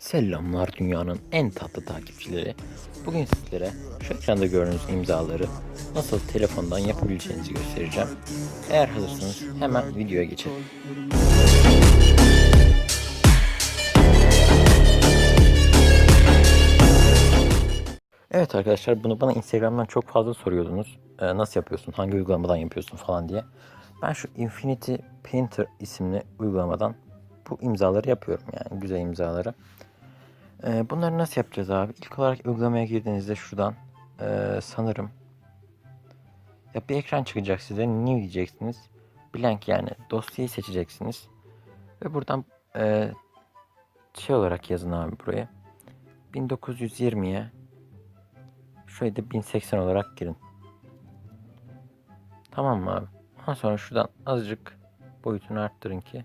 Selamlar dünyanın en tatlı takipçileri. Bugün sizlere şu ekranda gördüğünüz imzaları nasıl telefondan yapabileceğinizi göstereceğim. Eğer hazırsanız hemen videoya geçelim. Evet arkadaşlar bunu bana Instagram'dan çok fazla soruyordunuz. Ee, nasıl yapıyorsun, hangi uygulamadan yapıyorsun falan diye. Ben şu Infinity Painter isimli uygulamadan bu imzaları yapıyorum yani güzel imzaları. Ee, bunları nasıl yapacağız abi? İlk olarak uygulamaya girdiğinizde şuradan ee, sanırım ya bir ekran çıkacak size. New diyeceksiniz. Blank yani dosyayı seçeceksiniz. Ve buradan ee, şey olarak yazın abi buraya. 1920'ye şöyle de 1080 olarak girin. Tamam mı abi? Ondan sonra şuradan azıcık boyutunu arttırın ki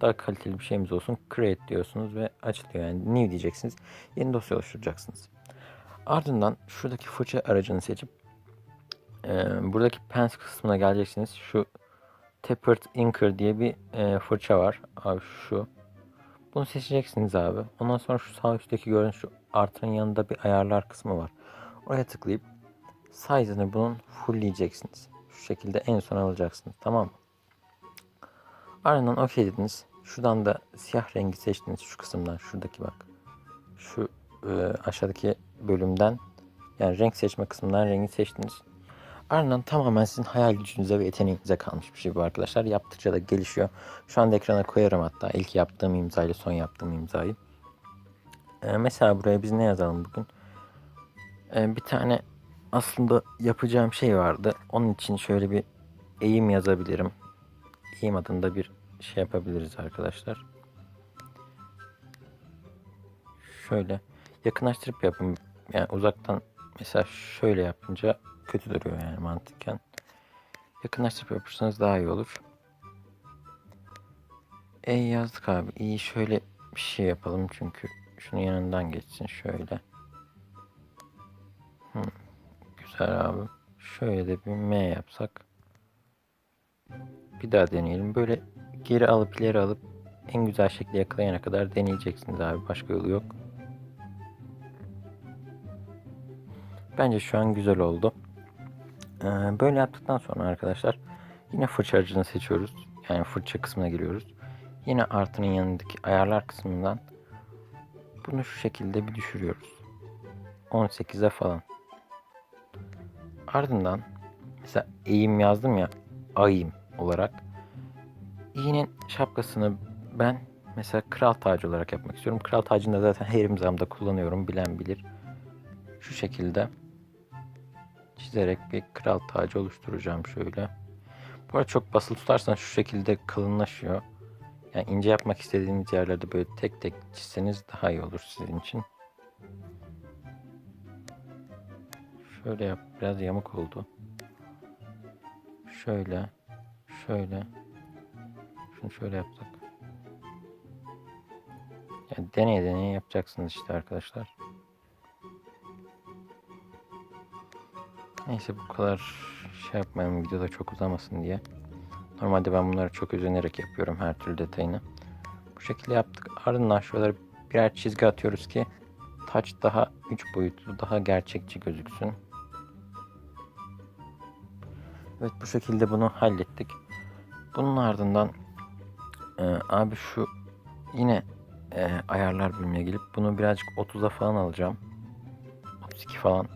daha kaliteli bir şeyimiz olsun. Create diyorsunuz ve açılıyor. Yani new diyeceksiniz. Yeni dosya oluşturacaksınız. Ardından şuradaki fırça aracını seçip e, buradaki pens kısmına geleceksiniz. Şu Tapered Inker diye bir e, fırça var. Abi şu. Bunu seçeceksiniz abi. Ondan sonra şu sağ üstteki gördüğünüz şu artının yanında bir ayarlar kısmı var. Oraya tıklayıp size'ını bunun fullleyeceksiniz. Şu şekilde en son alacaksınız. Tamam mı? Ardından OK dediniz. Şuradan da siyah rengi seçtiniz şu kısımdan. Şuradaki bak. Şu e, aşağıdaki bölümden yani renk seçme kısmından rengi seçtiniz. Ardından tamamen sizin hayal gücünüze ve yeteneğinize kalmış bir şey bu arkadaşlar. Yaptıkça da gelişiyor. Şu anda ekrana koyarım hatta ilk yaptığım imzayla son yaptığım imzayı. E, mesela buraya biz ne yazalım bugün? E, bir tane aslında yapacağım şey vardı. Onun için şöyle bir eğim yazabilirim. Eğim adında bir şey yapabiliriz arkadaşlar. Şöyle yakınlaştırıp yapın. Yani uzaktan mesela şöyle yapınca kötü duruyor yani mantıken. Yakınlaştırıp yapırsanız daha iyi olur. E yazdık abi. İyi şöyle bir şey yapalım çünkü şunun yanından geçsin şöyle. Hmm, güzel abi. Şöyle de bir M yapsak. Bir daha deneyelim. Böyle geri alıp ileri alıp en güzel şekilde yakalayana kadar deneyeceksiniz abi. Başka yolu yok. Bence şu an güzel oldu. Ee, böyle yaptıktan sonra arkadaşlar yine fırça aracını seçiyoruz. Yani fırça kısmına giriyoruz. Yine artının yanındaki ayarlar kısmından bunu şu şekilde bir düşürüyoruz. 18'e falan. Ardından mesela eğim yazdım ya ayım olarak. İğnenin şapkasını ben mesela kral tacı olarak yapmak istiyorum. Kral tacını da zaten her imzamda kullanıyorum. Bilen bilir. Şu şekilde çizerek bir kral tacı oluşturacağım şöyle. Bu arada çok basılı tutarsanız şu şekilde kalınlaşıyor. Yani ince yapmak istediğiniz yerlerde böyle tek tek çizseniz daha iyi olur sizin için. Şöyle yap. Biraz yamuk oldu. Şöyle. Şöyle. Şunu şöyle yapsak. Yani deneye deneye yapacaksınız işte arkadaşlar. Neyse bu kadar şey yapmayalım videoda çok uzamasın diye. Normalde ben bunları çok özenerek yapıyorum her türlü detayını. Bu şekilde yaptık. Ardından şuralara birer çizgi atıyoruz ki taç daha 3 boyutlu, daha gerçekçi gözüksün. Evet bu şekilde bunu hallettik. Bunun ardından e, abi şu yine e, ayarlar bölümüne gelip bunu birazcık 30'a falan alacağım. 32 falan.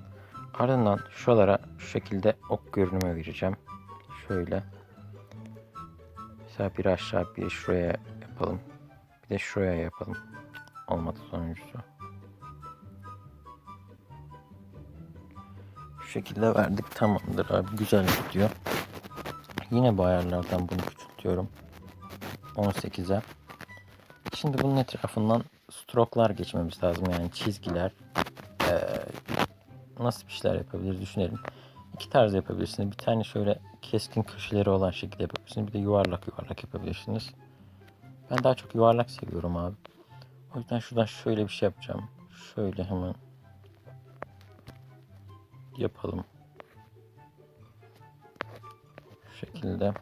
Ardından şuralara şu şekilde ok görünümü vereceğim. Şöyle. Mesela bir aşağı bir şuraya yapalım. Bir de şuraya yapalım. Olmadı sonuncusu. Şu şekilde verdik tamamdır abi güzel gidiyor. Yine bu ayarlardan bunu küçültüyorum. 18'e. Şimdi bunun etrafından stroke'lar geçmemiz lazım yani çizgiler. Ee, nasıl bir şeyler yapabiliriz düşünelim. İki tarz yapabilirsiniz. Bir tane şöyle keskin köşeleri olan şekilde yapabilirsiniz. Bir de yuvarlak yuvarlak yapabilirsiniz. Ben daha çok yuvarlak seviyorum abi. O yüzden şuradan şöyle bir şey yapacağım. Şöyle hemen yapalım şekilde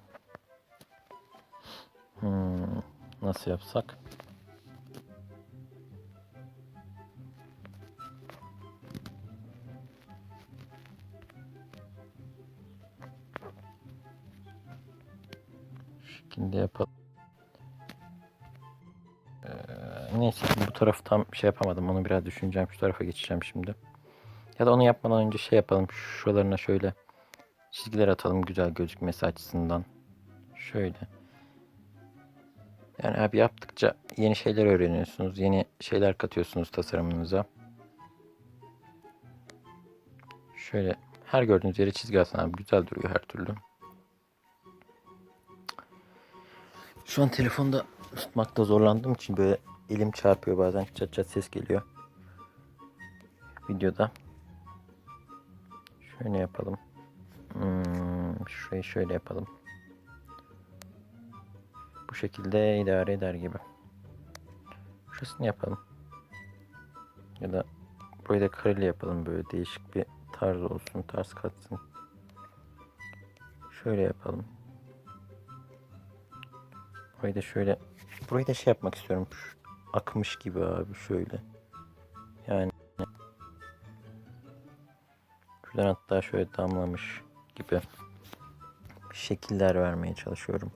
hmm, nasıl yapsak? şeklinde yapalım. Ee, neyse bu tarafı tam şey yapamadım. Onu biraz düşüneceğim. Şu tarafa geçeceğim şimdi. Ya da onu yapmadan önce şey yapalım. Şuralarına şöyle çizgiler atalım güzel gözükmesi açısından. Şöyle. Yani abi yaptıkça yeni şeyler öğreniyorsunuz. Yeni şeyler katıyorsunuz tasarımınıza. Şöyle her gördüğünüz yere çizgi atın abi. Güzel duruyor her türlü. Şu an telefonda tutmakta zorlandığım için böyle elim çarpıyor bazen çat çat ses geliyor. Videoda. Şöyle yapalım. Hmm, şurayı şöyle yapalım. Bu şekilde idare eder gibi. Şurasını yapalım. Ya da burayı da kareli yapalım böyle değişik bir tarz olsun, tarz katsın. Şöyle yapalım. Burayı da şöyle burayı da şey yapmak istiyorum. Akmış gibi abi şöyle. Yani şuradan hatta şöyle damlamış gibi şekiller vermeye çalışıyorum.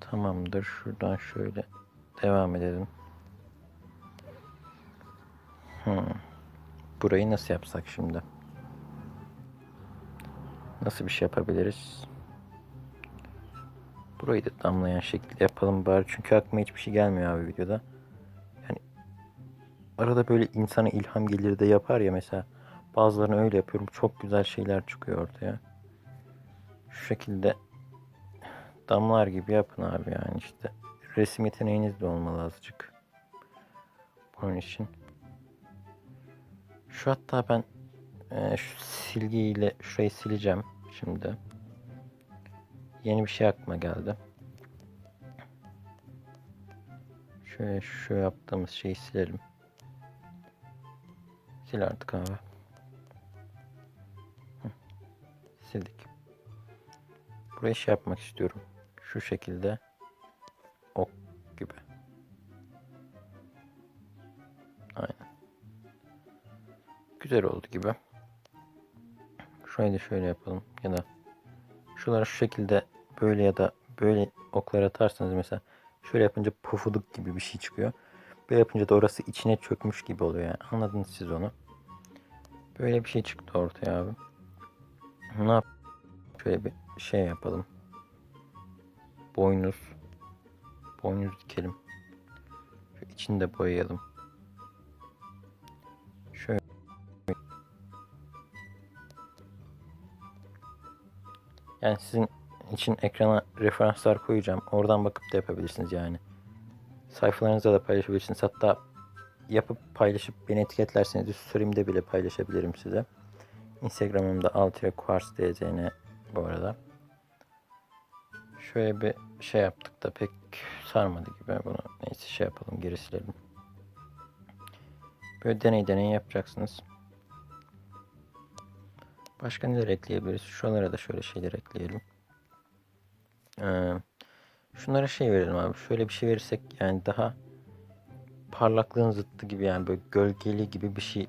Tamamdır. Şuradan şöyle devam edelim. Hmm. Burayı nasıl yapsak şimdi? Nasıl bir şey yapabiliriz? Burayı da damlayan şekilde yapalım bari. Çünkü aklıma hiçbir şey gelmiyor abi videoda. Yani arada böyle insana ilham gelir de yapar ya mesela. Bazılarını öyle yapıyorum. Çok güzel şeyler çıkıyor ortaya. Şu şekilde damlar gibi yapın abi yani işte. Resim yeteneğiniz de olmalı azıcık. Bunun için. Şu hatta ben e, şu silgiyle şurayı sileceğim şimdi. Yeni bir şey aklıma geldi. Şöyle şu yaptığımız şeyi silelim. Sil artık abi. Sildik. Burayı şey yapmak istiyorum. Şu şekilde ok gibi. Aynen. Güzel oldu gibi. Şurayı da şöyle yapalım. Ya da şuralara şu şekilde böyle ya da böyle oklar atarsanız mesela şöyle yapınca pufuduk gibi bir şey çıkıyor. Böyle yapınca da orası içine çökmüş gibi oluyor yani. Anladınız siz onu. Böyle bir şey çıktı ortaya abi. Ne yap? Şöyle bir şey yapalım. Boynuz. Boynuz dikelim. Şu içini de boyayalım. Şöyle. Yani sizin için ekrana referanslar koyacağım. Oradan bakıp da yapabilirsiniz yani. Sayfalarınızda da paylaşabilirsiniz. Hatta yapıp paylaşıp beni etiketlerseniz üst story'imde bile paylaşabilirim size. Instagram'ımda altire bu arada. Şöyle bir şey yaptık da pek sarmadı gibi. Bunu neyse şey yapalım geri silelim. Böyle deney deney yapacaksınız. Başka neler ekleyebiliriz? Şuralara da şöyle şeyler ekleyelim. Ee, şunlara şey verelim abi. Şöyle bir şey verirsek yani daha parlaklığın zıttı gibi yani böyle gölgeli gibi bir şey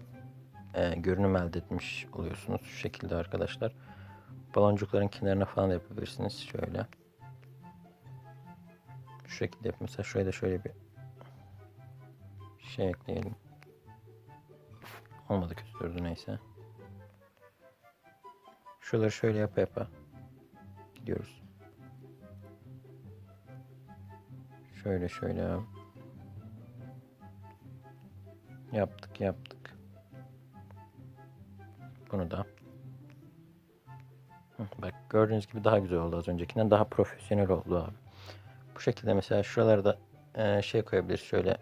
e, görünüm elde etmiş oluyorsunuz. Şu şekilde arkadaşlar. Baloncukların kenarına falan da yapabilirsiniz. Şöyle. Şu şekilde yap. Mesela şuraya da şöyle bir şey ekleyelim. Olmadı kötü neyse. Şuraları şöyle yapa yapa gidiyoruz. Şöyle şöyle Yaptık yaptık. Bunu da. Bak gördüğünüz gibi daha güzel oldu az öncekinden. Daha profesyonel oldu abi. Bu şekilde mesela şuralarda e, şey koyabiliriz. Şöyle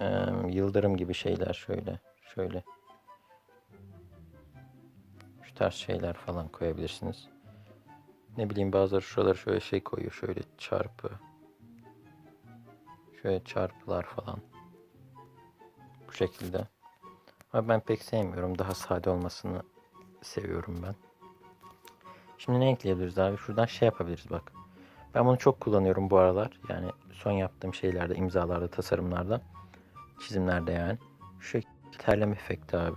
e, yıldırım gibi şeyler şöyle. Şöyle. Şu tarz şeyler falan koyabilirsiniz. Ne bileyim bazıları şuralara şöyle şey koyuyor. Şöyle çarpı. Şöyle çarpılar falan. Bu şekilde. Ama ben pek sevmiyorum. Daha sade olmasını seviyorum ben. Şimdi ne ekleyebiliriz abi? Şuradan şey yapabiliriz bak. Ben bunu çok kullanıyorum bu aralar. Yani son yaptığım şeylerde, imzalarda, tasarımlarda, çizimlerde yani. Şu şekilde terleme efekti abi.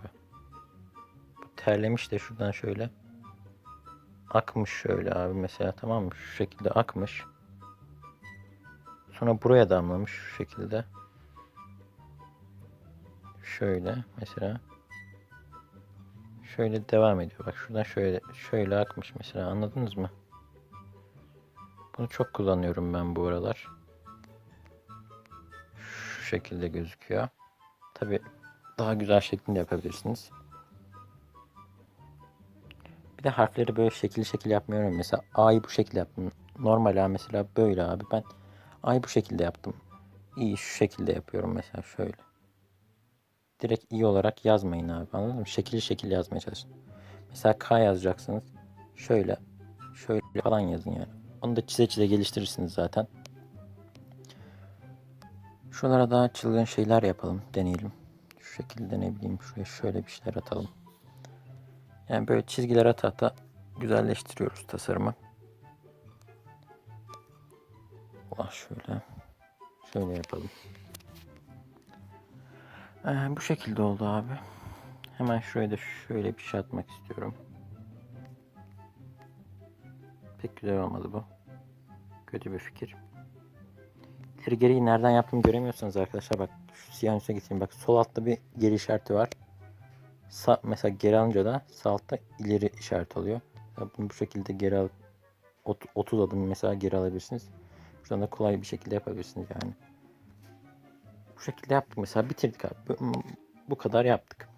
Bu terlemiş de şuradan şöyle akmış şöyle abi mesela tamam mı? Şu şekilde akmış. Sonra buraya damlamış şu şekilde. Şöyle mesela. Şöyle devam ediyor. Bak şuradan şöyle şöyle akmış mesela anladınız mı? Bunu çok kullanıyorum ben bu aralar. Şu şekilde gözüküyor. Tabi daha güzel şeklinde yapabilirsiniz. Bir de harfleri böyle şekil şekil yapmıyorum. Mesela A'yı bu şekilde yaptım. Normal A mesela böyle abi. Ben A'yı bu şekilde yaptım. İyi şu şekilde yapıyorum mesela şöyle. Direkt iyi olarak yazmayın abi. Anladın mı? Şekil şekil yazmaya çalışın. Mesela K yazacaksınız. Şöyle şöyle falan yazın yani. Onu da çize çize geliştirirsiniz zaten. Şuralara daha çılgın şeyler yapalım. Deneyelim. Şu şekilde ne bileyim şuraya şöyle bir şeyler atalım. Yani böyle çizgiler ata ata güzelleştiriyoruz tasarımı. Allah şöyle. Şöyle yapalım. Ee, bu şekilde oldu abi. Hemen şuraya da şöyle bir şey atmak istiyorum. Pek güzel olmadı bu. Kötü bir fikir. Geriyi nereden yaptığımı göremiyorsanız arkadaşlar bak şu siyah üstüne getireyim. Bak sol altta bir geri işareti var. Sağ, mesela geri alınca da sağ altta ileri işaret oluyor. Bunu bu şekilde geri alıp ot- 30 adım mesela geri alabilirsiniz. Şuradan da kolay bir şekilde yapabilirsiniz yani. Bu şekilde yaptık mesela bitirdik abi. Bu, bu kadar yaptık.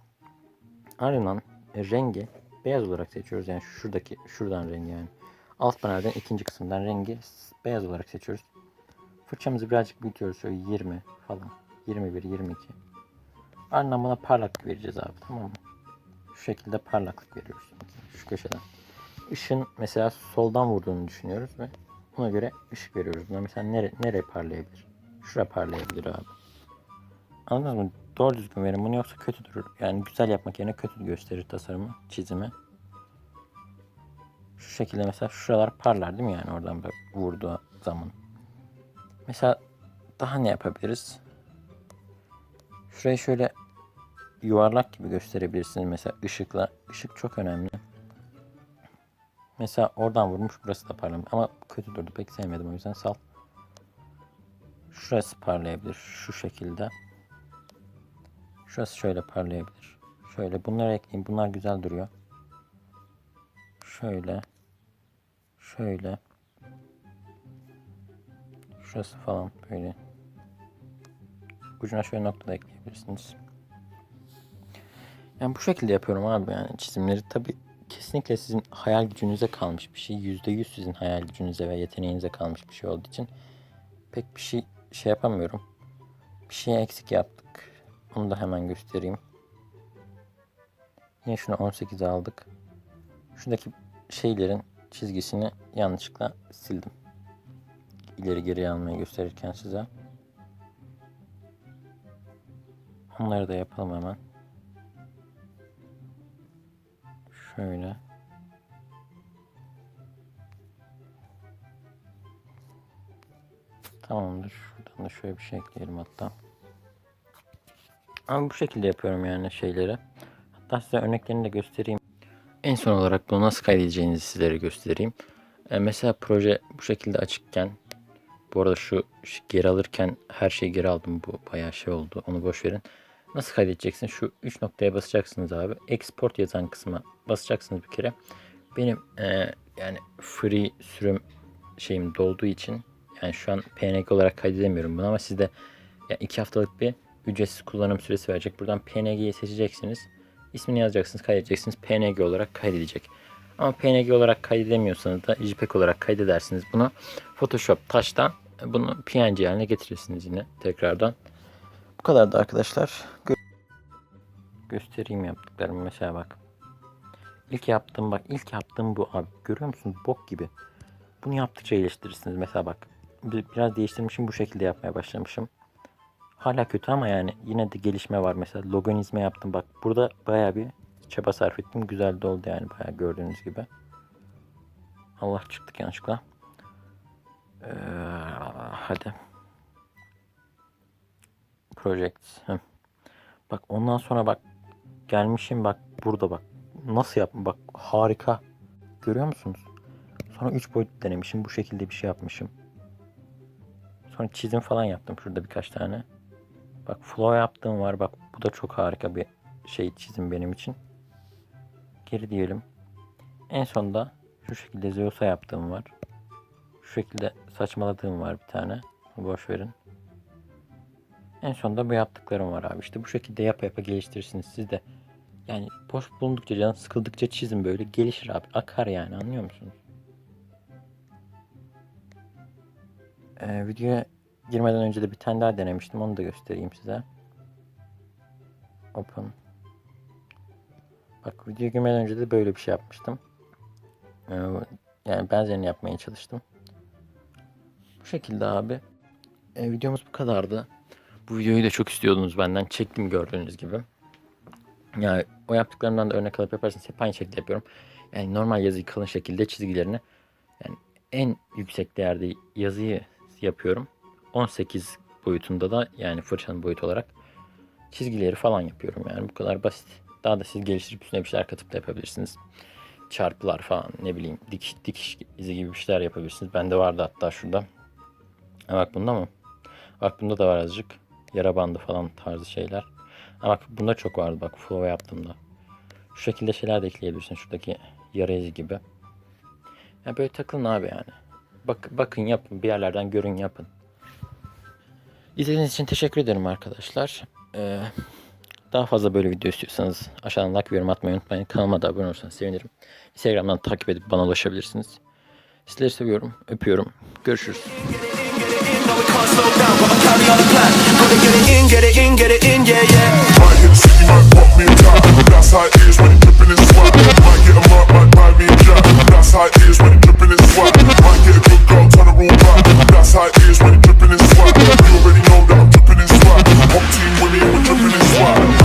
Ardından e, rengi beyaz olarak seçiyoruz. Yani şuradaki şuradan rengi yani. Alt panelden ikinci kısımdan rengi beyaz olarak seçiyoruz. Fırçamızı birazcık büyütüyoruz. Şöyle 20 falan. 21, 22. Ardından buna parlaklık vereceğiz abi tamam mı? Şu şekilde parlaklık veriyoruz. Şu köşeden. Işın mesela soldan vurduğunu düşünüyoruz ve buna göre ışık veriyoruz. Buna mesela nere, nereye parlayabilir? Şura parlayabilir abi. Anladınız mı? Doğru düzgün verin bunu yoksa kötü durur. Yani güzel yapmak yerine kötü gösterir tasarımı, çizimi. Şu şekilde mesela şuralar parlar değil mi yani oradan böyle vurduğu zaman. Mesela daha ne yapabiliriz? Şurayı şöyle yuvarlak gibi gösterebilirsiniz mesela ışıkla. Işık çok önemli. Mesela oradan vurmuş burası da parlamış ama kötü durdu pek sevmedim o yüzden sal. Şurası parlayabilir şu şekilde. Şurası şöyle parlayabilir. Şöyle bunları ekleyin. Bunlar güzel duruyor. Şöyle. Şöyle. Şurası falan böyle. Ucuna şöyle nokta da ekleyebilirsiniz. Yani bu şekilde yapıyorum abi yani çizimleri. Tabi kesinlikle sizin hayal gücünüze kalmış bir şey. %100 sizin hayal gücünüze ve yeteneğinize kalmış bir şey olduğu için pek bir şey şey yapamıyorum. Bir şey eksik yaptık. Onu da hemen göstereyim. Yine şunu 18'e aldık. Şuradaki şeylerin çizgisini yanlışlıkla sildim. İleri geri almayı gösterirken size. Onları da yapalım hemen. Şöyle. Tamamdır. Şuradan da şöyle bir şey ekleyelim hatta. Ama bu şekilde yapıyorum yani şeyleri. Hatta size örneklerini de göstereyim. En son olarak bunu nasıl kaydedeceğinizi sizlere göstereyim. E, mesela proje bu şekilde açıkken bu arada şu, şu geri alırken her şeyi geri aldım. Bu bayağı şey oldu. Onu boş verin. Nasıl kaydedeceksin? Şu 3 noktaya basacaksınız abi. Export yazan kısma basacaksınız bir kere. Benim e, yani free sürüm şeyim dolduğu için yani şu an PNG olarak kaydedemiyorum bunu ama sizde ya iki haftalık bir ücretsiz kullanım süresi verecek. Buradan PNG'yi seçeceksiniz. İsmini yazacaksınız, kaydedeceksiniz. PNG olarak kaydedecek. Ama PNG olarak kaydedemiyorsanız da JPEG olarak kaydedersiniz bunu. Photoshop taştan bunu PNG haline getirirsiniz yine tekrardan. Bu kadar da arkadaşlar. Gö- göstereyim yaptıklarımı mesela bak. İlk yaptığım bak ilk yaptığım bu abi. Görüyor musun? Bok gibi. Bunu yaptıkça iyileştirirsiniz. Mesela bak. bir- Biraz değiştirmişim bu şekilde yapmaya başlamışım. Hala kötü ama yani yine de gelişme var. Mesela logonizme yaptım. Bak burada baya bir çaba sarf ettim. Güzel de oldu yani baya gördüğünüz gibi. Allah çıktık yanlışlıkla. Ee, hadi. Project. Bak ondan sonra bak gelmişim bak burada bak. Nasıl yaptım bak harika. görüyor musunuz? Sonra 3 boyut denemişim. Bu şekilde bir şey yapmışım. Sonra çizim falan yaptım şurada birkaç tane. Bak flow yaptığım var. Bak bu da çok harika bir şey çizim benim için. Geri diyelim. En sonda şu şekilde Zeus'a yaptığım var. Şu şekilde saçmaladığım var bir tane. Boş verin. En sonunda bu yaptıklarım var abi. İşte bu şekilde yapa yapa geliştirirsiniz. Siz de yani boş bulundukça canın sıkıldıkça çizin böyle gelişir abi. Akar yani anlıyor musunuz? Ee, videoya girmeden önce de bir tane daha denemiştim. Onu da göstereyim size. Open. Bak videoya girmeden önce de böyle bir şey yapmıştım. Ee, yani benzerini yapmaya çalıştım. Bu şekilde abi. Ee, videomuz bu kadardı. Bu videoyu da çok istiyordunuz benden. Çektim gördüğünüz gibi. Yani o yaptıklarımdan da örnek alıp yaparsanız hep aynı şekilde yapıyorum. Yani normal yazıyı kalın şekilde çizgilerini yani en yüksek değerde yazıyı yapıyorum. 18 boyutunda da yani fırçanın boyutu olarak çizgileri falan yapıyorum yani bu kadar basit. Daha da siz geliştirip üstüne bir şeyler katıp da yapabilirsiniz. Çarpılar falan ne bileyim dikiş, dikiş izi gibi bir şeyler yapabilirsiniz. Bende vardı hatta şurada. Ha bak bunda mı? Bak bunda da var azıcık. Yara bandı falan tarzı şeyler. Ha bak bunda çok vardı bak flow yaptığımda. Şu şekilde şeyler de ekleyebilirsin. Şuradaki yara izi gibi. Ya böyle takılın abi yani. Bak, bakın yapın bir yerlerden görün yapın. İzlediğiniz için teşekkür ederim arkadaşlar. Ee, daha fazla böyle video istiyorsanız aşağıdan like ve yorum atmayı unutmayın. Kanalıma da abone olursanız sevinirim. Instagram'dan takip edip bana ulaşabilirsiniz. Sizleri seviyorum, öpüyorum. Görüşürüz. Might get em up, might buy me a job That's how it is when you're dripping in sweat. Might get a good girl, turn the room back. That's how it is when you're dripping in sweat. You already know that I'm dripping in sweat. Hop team with me we're dripping in sweat.